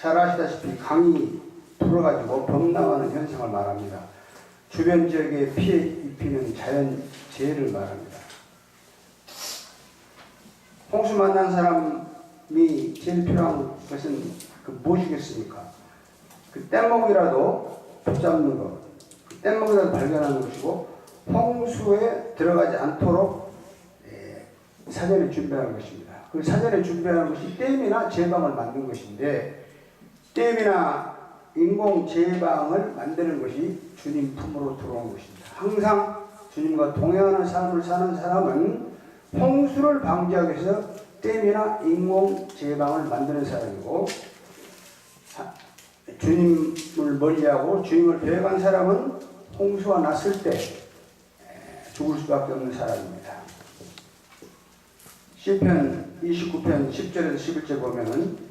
잘 아시다시피 강이 불어가지고 범람하는 현상을 말합니다. 주변 지역에 피해 입히는 자연 재해를 말합니다. 홍수 만난 사람이 제일 필요한 것은 그 무엇이겠습니까? 그 뗏목이라도 붙잡는 것, 그 뗏목이라도 발견하는 것이고 홍수에 들어가지 않도록 에, 사전에 준비하는 것입니다. 그 사전에 준비하는 것이 댐이나 제방을 만든 것인데 댐이나 인공 제방을 만드는 것이 주님 품으로 들어온 것입니다. 항상 주님과 동행하는 삶을 사는 사람은 홍수를 방지하기 위해서 댐이나 인공 제방을 만드는 사람이고 하- 주님을 멀리하고 주님을 배회한 사람은 홍수가 났을 때 에, 죽을 수밖에 없는 사람입니다. 시편 29편 10절에서 11절 보면은 에,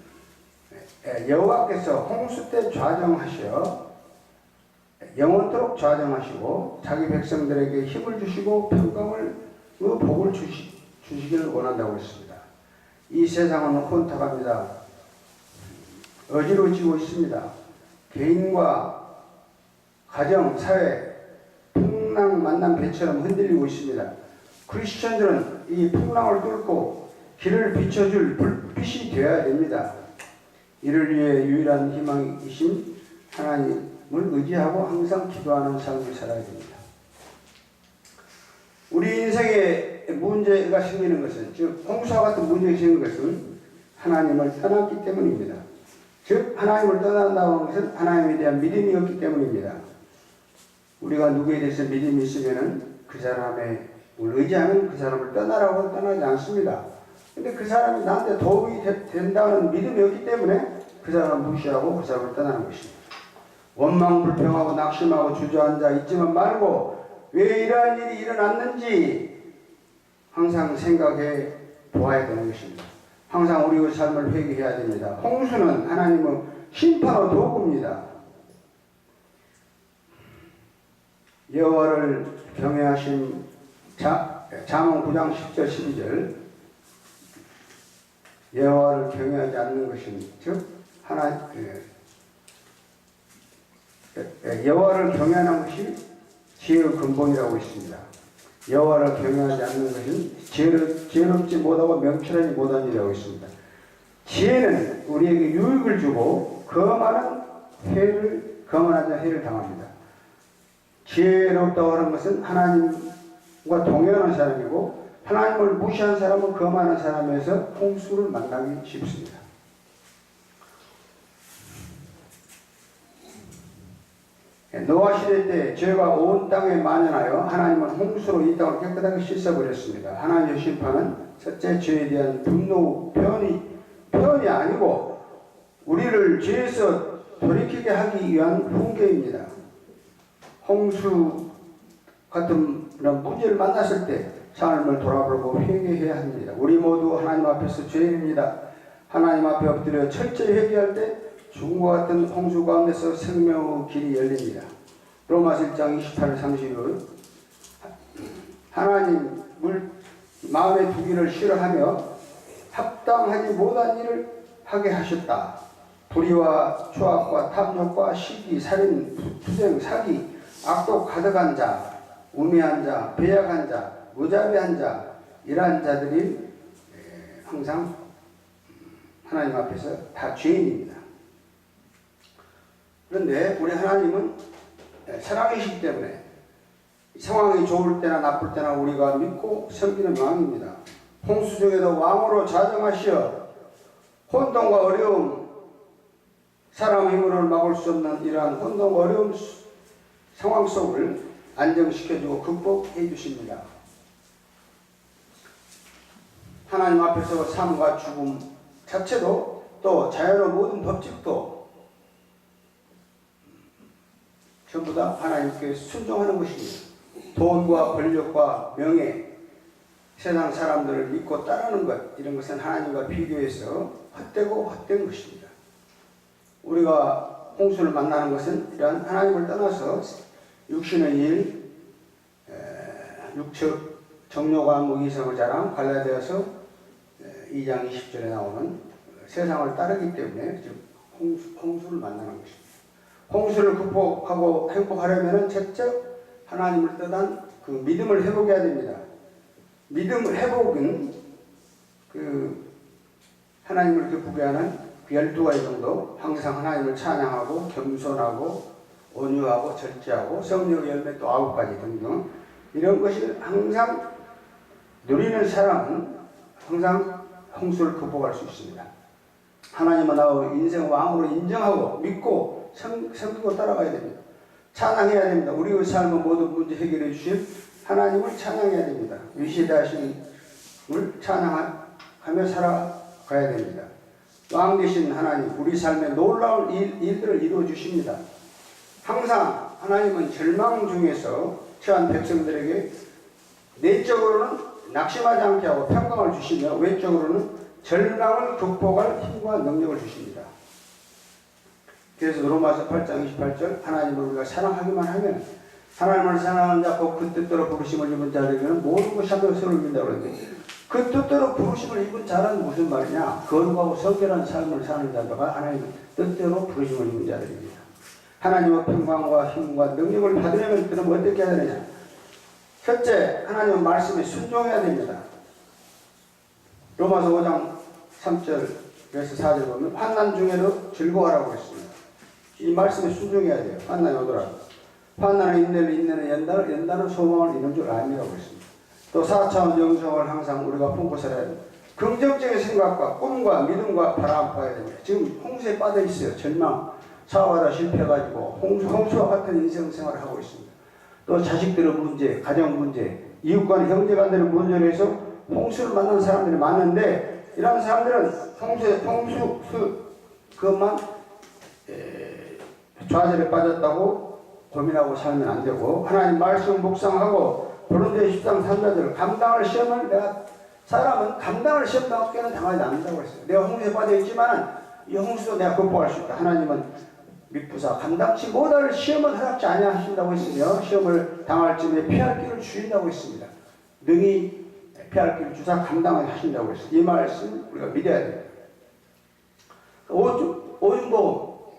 여호와께서 홍수 때 좌정하시어 영원토록 좌정하시고 자기 백성들에게 힘을 주시고 평강을 그 복을 주시, 주시기를 원한다고 했습니다. 이 세상은 혼탁합니다. 어지러워지고 있습니다. 개인과 가정, 사회, 풍랑 만난 배처럼 흔들리고 있습니다. 크리스천들은 이 풍랑을 뚫고 길을 비춰줄 불빛이 되어야 됩니다. 이를 위해 유일한 희망이신 하나님을 의지하고 항상 기도하는 삶을 살아야 됩니다. 우리 인생에 문제가 생기는 것은 즉 홍수와 같은 문제가 생기는 것은 하나님을 떠났기 때문입니다. 즉 하나님을 떠난다는 것은 하나님에 대한 믿음이 없기 때문입니다. 우리가 누구에 대해서 믿음이 있으면은 그 사람의 의지하면 그 사람을 떠나라고 떠나지 않습니다. 근데 그 사람이 나한테 도움이 되- 된다는 믿음이 없기 때문에 그 사람을 무시하고 그 사람을 떠나는 것입니다. 원망 불평하고 낙심하고 주저앉아 있지만 말고 왜 이러한 일이 일어났는지 항상 생각해 보아야 되는 것입니다. 항상 우리의 삶을 회개해야 됩니다. 홍수는 하나님의 심판의 도구입니다. 여호와를 경외하신 자, 잠언 9장 10절 12절 여호와를 경외하지 않는 것은 즉 하나 예, 예, 여호와를 경외하는 것이 지혜의 근본이라고 있습니다. 여호와를 경외하지 않는 것은 지혜를, 지혜롭지 못하고 명철하지 못한 일이라고 있습니다. 지혜는 우리에게 유익을 주고 거만한 해를 거만하지 해를 당합니다. 지혜롭다고 하는 것은 하나님과 동행하는 사람이고 하나님을 무시한 사람은 거만한 사람에서 홍수를 만나기 쉽습니다. 노아 시대 때 죄가 온 땅에 만연하여 하나님은 홍수로 이 땅을 깨끗하게 씻어버렸습니다. 하나님의 심판은 첫째 죄에 대한 분노 표현이 표현이 아니고 우리를 죄에서 돌이키게 하기 위한 훈계입니다. 홍수 같은 그런 문제를 만났을 때 삶을 돌아보고 회개해야 합니다. 우리 모두 하나님 앞에서 죄인입니다. 하나님 앞에 엎드려 철저히 회개할 때 죽음과 같은 홍수 가운데서 생명의 길이 열립니다. 로마서 1장 28절 30절 하나님을 마음에 두기를 싫어하며 합당하지 못한 일을 하게 하셨다. 불의와 추악과 탐욕과 시기, 살인, 투쟁, 사기, 악독 가득한 자, 우매한 자, 배약한 자, 무자비한 자 이러한 자들이 에, 항상 하나님 앞에서 다 죄인입니다. 그런데 우리 하나님은 사랑이시기 때문에 상황이 좋을 때나 나쁠 때나 우리가 믿고 섬기는 왕입니다. 홍수 중에도 왕으로 자정하시어 혼돈과 어려움, 사람 힘으로는 막을 수 없는 이러한 혼돈과 어려움 상황 속을 안정시켜주고 극복해 주십니다. 하나님 앞에서 삶과 죽음 자체도 또 자연의 모든 법칙도 전부 다 하나님께 순종하는 것입니다. 돈과 권력과 명예, 세상 사람들을 믿고 따르는 것 이런 것은 하나님과 비교해서 헛되고 헛된 것입니다. 우리가 홍수를 만나는 것은 이러한 하나님을 떠나서 육신의 일, 에, 육척 정욕과 무기성을 자랑 갈라되어서 2장 20절에 나오는 세상을 따르기 때문에 즉 홍수, 홍수를 만나는 것입니다. 홍수를 극복하고 행복하려면 첫째 하나님을 떠난 그 믿음을 회복해야 됩니다. 믿음 회복은 그 하나님을 기쁘게 하는 그 12가지 정도 항상 하나님을 찬양하고 겸손하고 온유하고 절제하고 성령의 열매 또 아홉 가지 등등 이런 것이 항상 누리는 사람은 항상 홍수를 극복할 수 있습니다. 하나님은 나의 인생 왕으로 인정하고 믿고 섬, 섬기고 따라가야 됩니다. 찬양해야 됩니다. 우리의 삶은 모든 문제 해결해 주신 하나님을 찬양해야 됩니다. 위시다신을 찬양하며 살아가야 됩니다. 왕 되신 하나님, 우리 삶에 놀라운 일, 일들을 이루어 주십니다. 항상 하나님은 절망 중에서 처한 백성들에게 내적으로는 낙심하지 않게 하고 평강을 주시며 외적으로는 절망을 극복할 힘과 능력을 주십니다. 그래서 로마서 8장 28절 하나님을 우리가 사랑하기만 하면 하나님을 사랑하는 자, 곧그 뜻대로 부르심을 입은 자들에게는 모든 것이 하며 서로 이긴다고 그러는데 그 뜻대로 부르심을 입은 자는 무슨 말이냐? 거룩하고 성결한 삶을 사는 자가 하나님의 뜻대로 부르심을 입은 자들입니다. 하나님의 평강과 힘과 능력을 받으려면 그럼 어떻게 해야 되느냐? 첫째, 하나님의 말씀에 순종해야 됩니다. 로마서 5장 3절에서 4절 보면 환난 중에도 즐거워하라고 했습니다. 이 말씀에 순종해야 돼요. 환난이 오더라도. 환난은 인내를 인내는 연단을 연단은 소망을 이룬 줄 아니라고 했습니다. 또 4차원 영성을 항상 우리가 품고 살아야 됩니다. 긍정적인 생각과 꿈과 믿음과 바람 봐야 됩니다. 지금 홍수에 빠져 있어요. 절망, 사업하다 실패해가지고 홍수, 홍수와 같은 인생 생활을 하고 있습니다. 또 자식들의 문제, 가정 문제, 이웃 간 형제 간의 문제로 해서 홍수를 만난 사람들이 많은데 이런 사람들은 홍수에 홍수 수 그것만 에, 좌절에 빠졌다고 고민하고 살면 안 되고 하나님 말씀 묵상하고 고린도 13 3자들 감당할 시험을 내가 사람은 감당할 시험 밖에는 당하지 않는다고 했어요. 내가 홍수에 빠져 있지만 이 홍수도 내가 극복할 수 있다. 하나님은 믿부사 감당치 못할 시험은 허락지 아니하신다고 했으며 시험을 당할 쯤에 피할 길을 주신다고 했습니다. 능히 피할 길을 주사 감당하게 하신다고 했어요. 이 말씀 우리가 믿어야 됩니다. 오죽보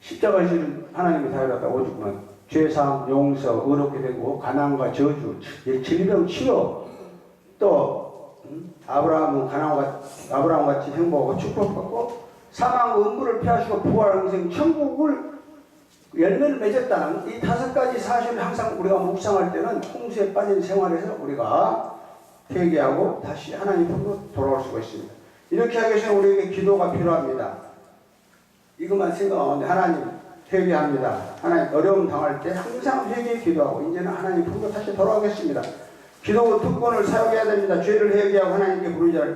십자가 지는 하나님이 다이었다 오죽만 죄사함 용서 의롭게 되고 가난과 저주 질병 치료 또 음, 아브라함은 가난과 아브라함 같이 행복하고 축복받고 사망 음부를 피하시고 부활 영생 천국을 열매를 맺었다는 이 다섯 가지 사실을 항상 우리가 묵상할 때는 홍수에 빠진 생활에서 우리가 회개하고 다시 하나님 품으로 돌아올 수가 있습니다. 이렇게 하기 위해서 우리에게 기도가 필요합니다. 이것만 생각하는데 하나님 회개합니다. 하나님 어려움 당할 때 항상 회개 기도하고 이제는 하나님 품으로 다시 돌아오겠습니다. 기도 특권을 사용해야 됩니다. 죄를 회개하고 하나님께 부르자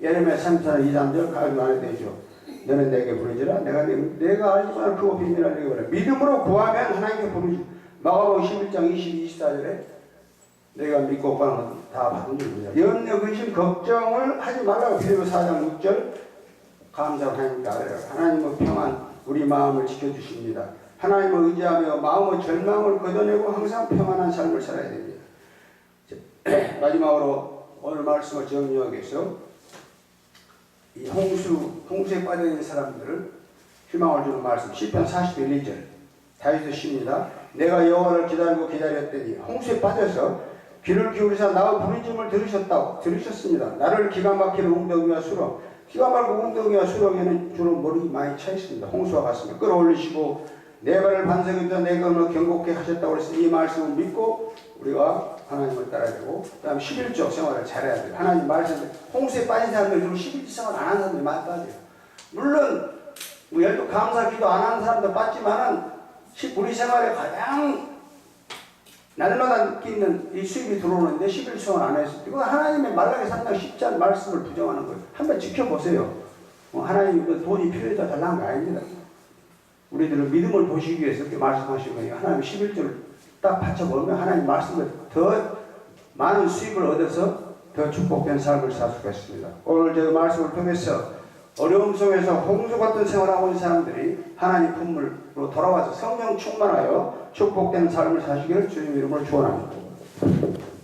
예레미야 34장 2, 3절 가지 말아야 되죠. 너는 내게 부르지라? 내가 내, 내가 알지만 그거 비밀을 내게 말해. 믿음으로 구하면 하나님께 부르지. 마가복음 11장 20, 24절에 내가 믿고 구하는 다 받은 줄 믿어 연려 근심 걱정을 하지 말라고 빌립보 4장 6절 감사를 하나님께 아뢰라. 하나님의 평안 우리 마음을 지켜주십니다. 하나님을 의지하며 마음의 절망을 걷어내고 항상 평안한 삶을 살아야 됩니다. 마지막으로 오늘 말씀을 위해서 이 홍수, 홍수에 빠져 있는 사람들을 희망을 주는 말씀. 시편 41, 2절. 다윗의 시입니다. 내가 여호와를 기다리고 기다렸더니 홍수에 빠져서 귀를 기울이사 나의 부르짖음을 들으셨다고 들으셨습니다. 나를 기가 막히는 웅덩이와 수렁, 기가 막히는 웅덩이와 수렁에는 주로 물이 많이 차 있습니다. 홍수와 같습니다. 끌어올리시고 내 발을 반석에다 내 걸음을 경고케 하셨다고 해서 이 말씀을 믿고 우리가 하나님을 따라야 되고 그 다음 11조 생활을 잘해야 돼요. 하나님 말씀 홍수에 빠진 사람들 중 11조 생활 안 하는 사람들이 많이 빠져요. 물론 뭐 열두 감사 기도 안 하는 사람도 빠지만은 우리 생활에 가장 날마다 느끼는 이 수입이 들어오는데 11조를 안때 이거 하나님의 말라기 3장 10장 말씀을 부정하는 거예요. 한번 지켜보세요. 어, 하나님 그 돈이 필요해서 달라는 거 아닙니다. 우리들은 믿음을 보시기 위해서 이렇게 말씀하시는. 하나님 11조를 딱 받쳐보면 하나님 말씀을 더 많은 수입을 얻어서 더 축복된 삶을 살 수가 있습니다. 오늘 저 말씀을 통해서 어려움 속에서 홍수 같은 생활하고 있는 사람들이 하나님 품으로 돌아와서 성령 충만하여 축복된 삶을 사시기를 주님 이름으로 축원합니다.